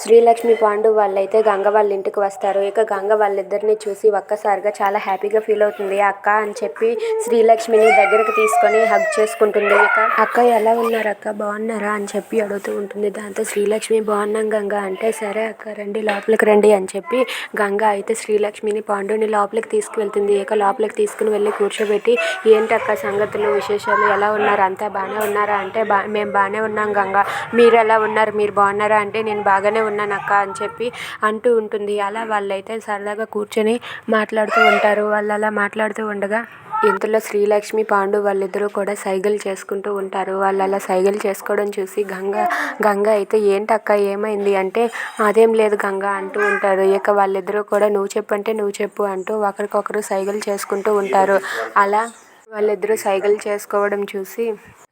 శ్రీలక్ష్మి పాండు వాళ్ళైతే గంగ వాళ్ళ ఇంటికి వస్తారు. ఇక గంగ వాళ్ళిద్దరిని చూసి ఒక్కసారిగా చాలా హ్యాపీగా ఫీల్ అవుతుంది. అక్క అని చెప్పి శ్రీలక్ష్మిని దగ్గరకు తీసుకొని హగ్ చేసుకుంటుంది. ఇక అక్క ఎలా ఉన్నారు అక్క? బాగున్నారా? అని చెప్పి అడుగుతూ ఉంటుంది. దాంతో శ్రీలక్ష్మి బాగున్నాం గంగ. అంటే సరే అక్క రండి లోపలికి రండి అని చెప్పి గంగ అయితే శ్రీలక్ష్మిని పాండుని లోపలికి తీసుకువెళ్తుంది. ఇక లోపలికి తీసుకుని వెళ్ళి కూర్చోబెట్టి ఏంటక్క సంగతులు విశేషాలు? ఎలా ఉన్నారు? అంతా బాగానే ఉన్నారా? అంటే బా మేము బాగానే ఉన్నాం గంగ. మీరు ఎలా ఉన్నారు? మీరు బాగున్నారా? అంటే నేను బాగానే ఉన్నానక్క అని చెప్పి అంటూ ఉంటుంది. అలా వాళ్ళైతే సరదాగా కూర్చొని మాట్లాడుతూ ఉంటారు. వాళ్ళు అలా మాట్లాడుతూ ఉండగా ఇంతలో శ్రీలక్ష్మి పాండు వాళ్ళిద్దరూ కూడా సైగలు చేసుకుంటూ ఉంటారు. వాళ్ళు అలా సైగలు చేసుకోవడం చూసి గంగ గంగ అయితే ఏంటక్క ఏమైంది అంటే అదేం లేదు గంగ అంటూ ఉంటారు. ఇక వాళ్ళిద్దరూ కూడా నువ్వు చెప్పు అంటే నువ్వు చెప్పు అంటూ ఒకరికొకరు సైగలు చేసుకుంటూ ఉంటారు. అలా వాళ్ళిద్దరూ సైగలు చేసుకోవడం చూసి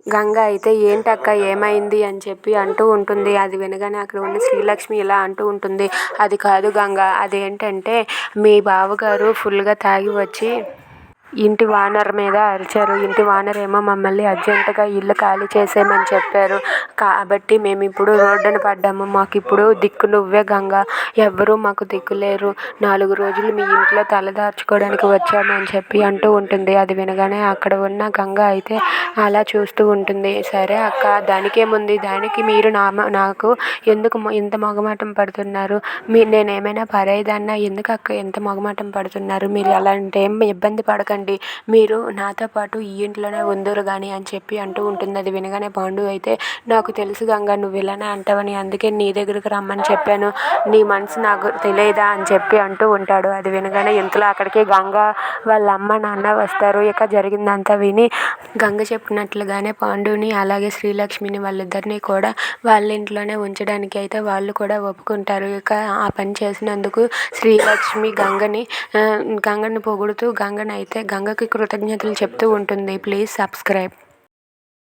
గంగ అయితే ఏంటక్క ఏమైంది? అని చెప్పి అంటూ ఉంటుంది. అది వినగానే అక్కడ ఉన్న శ్రీలక్ష్మి ఇలా అంటూ ఉంటుంది. అది కాదు గంగ అదేంటంటే మీ బావగారు ఫుల్గా తాగి వచ్చి ఇంటి ఓనర్ మీద అరిచారు. ఇంటి ఓనర్ ఏమో మమ్మల్ని అర్జెంటుగా ఇల్లు ఖాళీ చేసేయమని చెప్పారు. కాబట్టి మేము ఇప్పుడు రోడ్డున పడ్డాము. మాకు ఇప్పుడు దిక్కు నువ్వే గంగ. ఎవ్వరూ మాకు దిక్కు లేరు. నాలుగు రోజులు మీ ఇంట్లో తలదార్చుకోవడానికి వచ్చాము అని చెప్పి అంటూ ఉంటుంది. అది వినగానే అక్కడ ఉన్న గంగ అయితే అలా చూస్తూ ఉంటుంది. సరే అక్క దానికేముంది? దానికి మీరు నా నాకు ఎందుకు ఇంత మొగమాటం పడుతున్నారు? మీ నేను ఏమైనా ఎందుకు అక్క ఎంత మొగమాటం పడుతున్నారు? మీరు అలాంటి ఏం ఇబ్బంది పడకండి. మీరు నాతో పాటు ఈ ఇంట్లోనే ఉందరు కానీ అని చెప్పి అంటూ ఉంటుంది. అది వినగానే పాండు అయితే నాకు తెలుసు గంగ నువ్వు ఇలానే అంటావని. అందుకే నీ దగ్గరికి రమ్మని చెప్పాను. నీ మనసు నాకు తెలియదా? అని చెప్పి అంటూ ఉంటాడు. అది వినగానే ఇంతలో అక్కడికి గంగ వాళ్ళ అమ్మ నాన్న వస్తారు. ఇక జరిగిందంతా విని గంగ చెప్పినట్లుగానే పాండుని అలాగే శ్రీలక్ష్మిని వాళ్ళిద్దరిని కూడా వాళ్ళ ఇంట్లోనే ఉంచడానికి అయితే వాళ్ళు కూడా ఒప్పుకుంటారు. ఇక ఆ పని చేసినందుకు శ్రీలక్ష్మి గంగని గంగని పొగుడుతూ గంగని అయితే గంగకి కృతజ్ఞతలు చెప్తూ ఉంటుంది. Please subscribe.